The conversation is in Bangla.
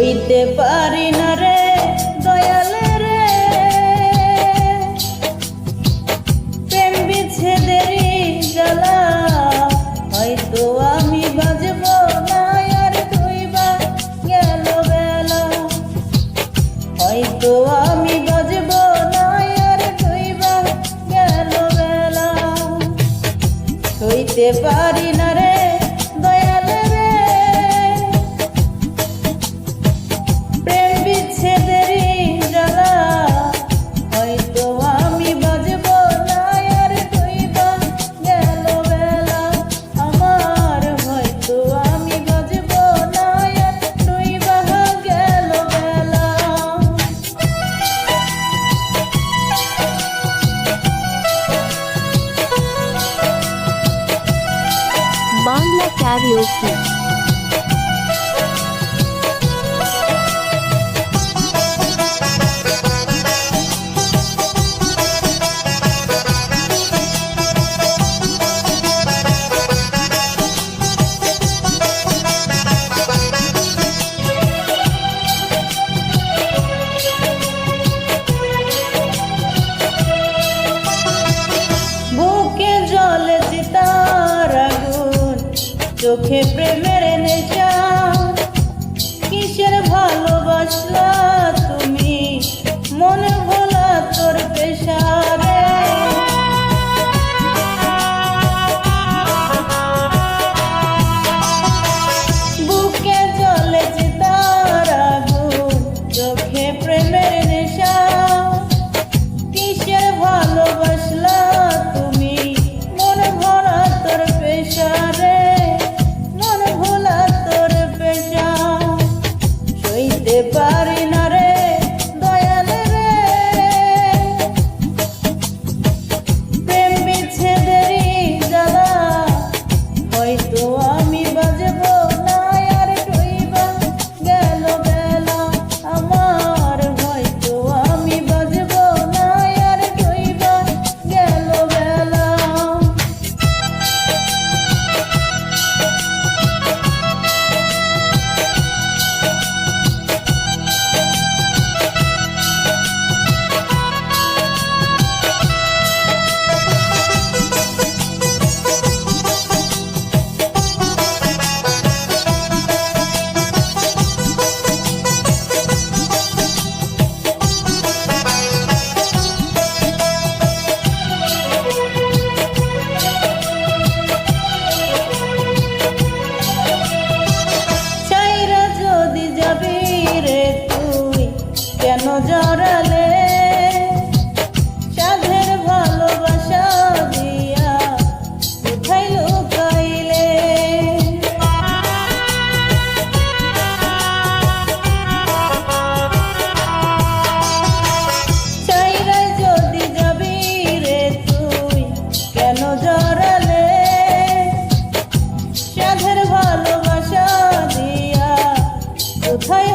হইতে পারি না রে দয়ালে রে। প্রেম বিচ্ছেদেরই জ্বালা, হয়তো আমি বাজব না, আর তুই বা গেল বেলা। হয়তো আমি বাজব না, আর তুই বা গেল বেলা। হইতে পারি না বাংলা ক্যারিওকে চোখে প্রেমের নেশা কিসের ভালোবাসলা কেন জড়ালে সাধের ভালোবাসা দিয়া কোথায় লুকাইলে। চাইরা যদি যাবি রে তুই, কেন জড়ালে? সাধের ভালোবাসা দিয়া কোথায়